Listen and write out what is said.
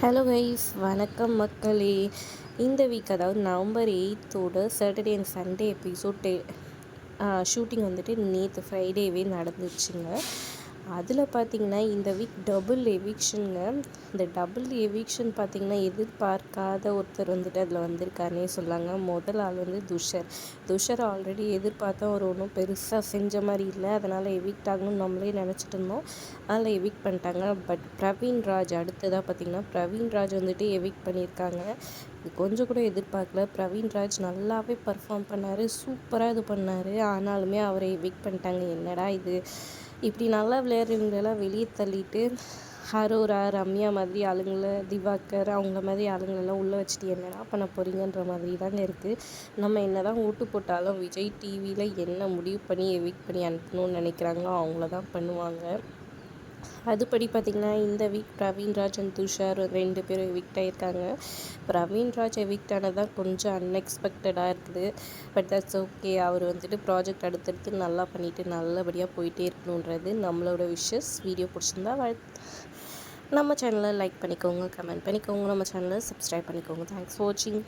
Hello guys வணக்கம் மக்களே. இந்த வீக் அதாவது November எயித்தோட Saturday and Sunday episode shooting வந்துட்டு நேற்று ஃப்ரைடேவே நடந்துச்சுங்க. அதில் பார்த்திங்கன்னா இந்த வீக் டபுள் எவிக்ஷனுங்க இந்த டபுள் எவிக்ஷன் பார்த்திங்கன்னா எதிர்பார்க்காத ஒருத்தர் வந்துட்டு அதில் வந்திருக்காருனே சொல்லாங்க. முதல் ஆள் வந்து துஷர். துஷர் ஆல்ரெடி எதிர்பார்த்தா ஒரு ஒன்றும் பெருசாக செஞ்ச மாதிரி இல்லை. அதனால் எவிக்ட் ஆகணும்னு நம்மளே நினச்சிட்டு இருந்தோம். அதில் எவிக் பண்ணிட்டாங்க. பட் பிரவீன் ராஜ் அடுத்ததாக பார்த்திங்கன்னா பிரவீன் ராஜ் வந்துட்டு எவிக்ட் பண்ணியிருக்காங்க. கொஞ்சம் கூட எதிர்பார்க்கல. பிரவீன் ராஜ் நல்லாவே பர்ஃபார்ம் பண்ணார். சூப்பராக இது பண்ணார். ஆனாலுமே அவரை எவிக் பண்ணிட்டாங்க. என்னடா இது? இப்படி நல்லா விளையாடுறவங்களெல்லாம் வெளியே தள்ளிட்டு ஹரோரா ரம்யா மாதிரி ஆளுங்களை திவாகர் அவங்கள மாதிரி ஆளுங்களெல்லாம் உள்ளே வச்சுட்டு என்னடா பண்ண போகிறீங்கன்ற மாதிரி தாங்க இருக்குது நம்ம என்ன தான் ஓட்டு போட்டாலும் விஜய் டிவியில் என்ன முடிவு பண்ணி எவிக் பண்ணி அனுப்பணும்னு நினைக்கிறாங்களோ அவங்கள தான் பண்ணுவாங்க. அதுபடி பார்த்திங்கன்னா இந்த வீக் பிரவீன்ராஜ் அண்ட் துஷார் ரெண்டு பேரும் எவிக்ட் ஆகியிருக்காங்க பிரவீன்ராஜ் எவிக்ட் ஆனதான் கொஞ்சம் அன்எக்ஸ்பெக்டடாக இருக்குது. பட் தட்ஸ் ஓகே அவர் வந்துட்டு ப்ராஜெக்ட் அடுத்தடுத்து நல்லா பண்ணிவிட்டு நல்லபடியாக போயிட்டே இருக்கணுன்றது நம்மளோட விஷஸ் வீடியோ பிடிச்சிருந்தா நம்ம சேனலை லைக் பண்ணிக்கோங்க கமெண்ட் பண்ணிக்கோங்க. நம்ம சேனலை சப்ஸ்கிரைப் பண்ணிக்கோங்க. தேங்க்ஸ் ஃபார் வாட்சிங்